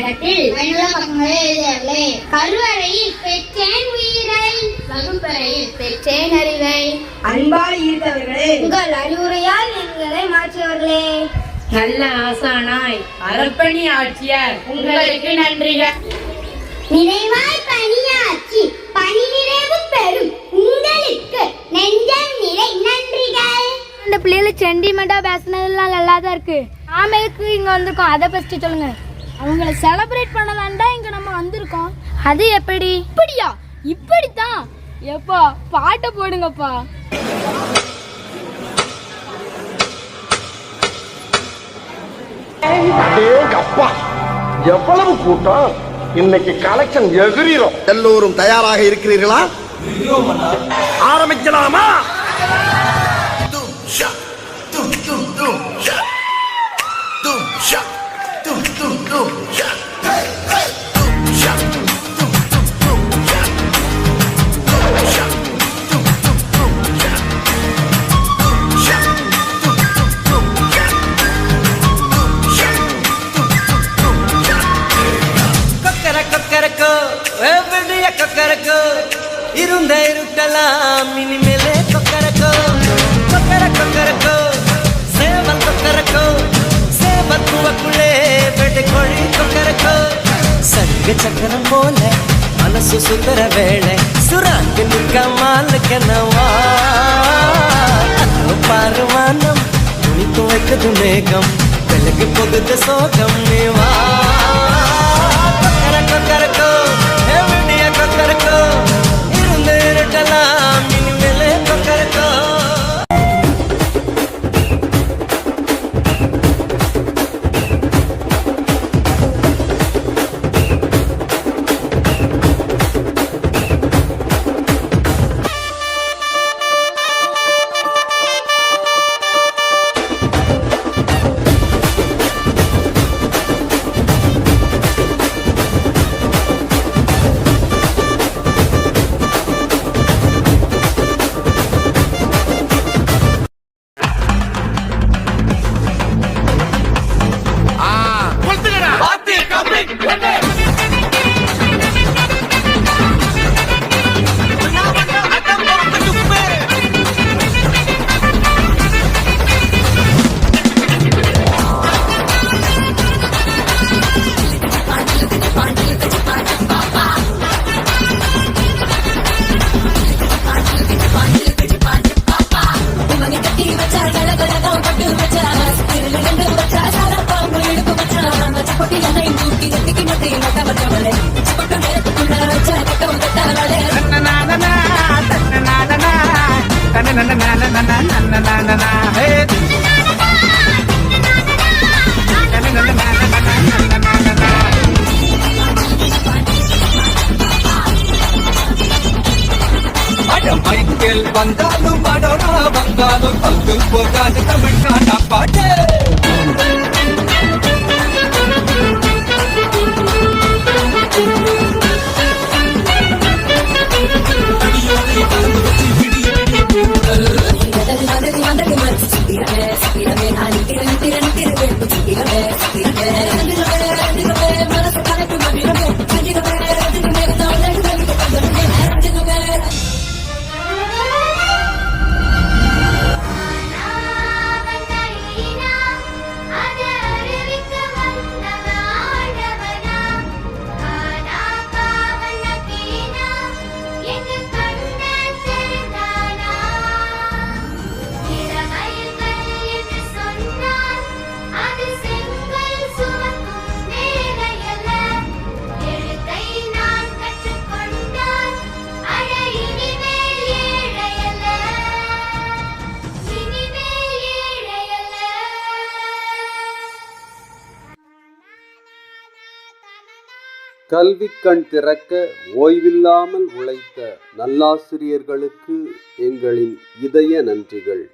நாடகத்தில் கருவறையில் பெற்றேன் உயிரை. வகுப்பறையில் பெற்றேன் அறிவை. அன்பால் ஈர்த்தவர்களே. உங்கள் அறிவுரையால் எங்களை மாற்றியவர்களே. நல்ல ஆசானாய் அரப்பணி ஆட்சியார் உங்களுக்கு நன்றிகள். நிறைவாய் பணியாட்சி பணி நிறைவு பெறும். உங்களுக்கு நெஞ்சம் நிறை நன்றிகள். அந்த பிள்ளைகளை சென்டிமெண்டா பேசினதெல்லாம் நல்லா தான் இருக்கு. நாமளுக்கு இங்க வந்திருக்கோம். அதை பற்றி சொல்லுங்க. அவங்கள செலிப்ரேட் பண்ணலான் தான் இங்கே நம்ம வந்திருக்கோம். அது எப்படி? இப்படியா? இப்படித்தான். எப்பா பாட்டை போடுங்கப்பா. அப்பா எவ்வளவு கூட்டம்? இன்னைக்கு கலெக்ஷன் எகிரிரும். எல்லோரும் தயாராக இருக்கிறீர்களா? ஆரம்பிக்கலாமா? இருந்த இருக்கலாம் இனிமேலே கொக்கரக்கோ கொக்கர கொக்கரக்கோ. சேவல் கொக்கரக்கோ சேவல் குவக்குள்ளே வெடி கோழி கொக்கரக்கோ. சங்க சக்கரம் போல மனசு சுந்தர வேளை சுராக்கு நிற்க மாலுக்கனவா? பாரு வானம் துணி துவைக்குது மேகம் விலகு போகுது சோகம் நீ மைக்கேல் வந்தாலும் படோடா வந்தாலும் பங்கு போகாது தமிழ்நாடா பாட்டு கல்விக்கண் திறக்க ஓய்வில்லாமல் உழைத்த நல்லாசிரியர்களுக்கு எங்களின் இதய நன்றிகள்.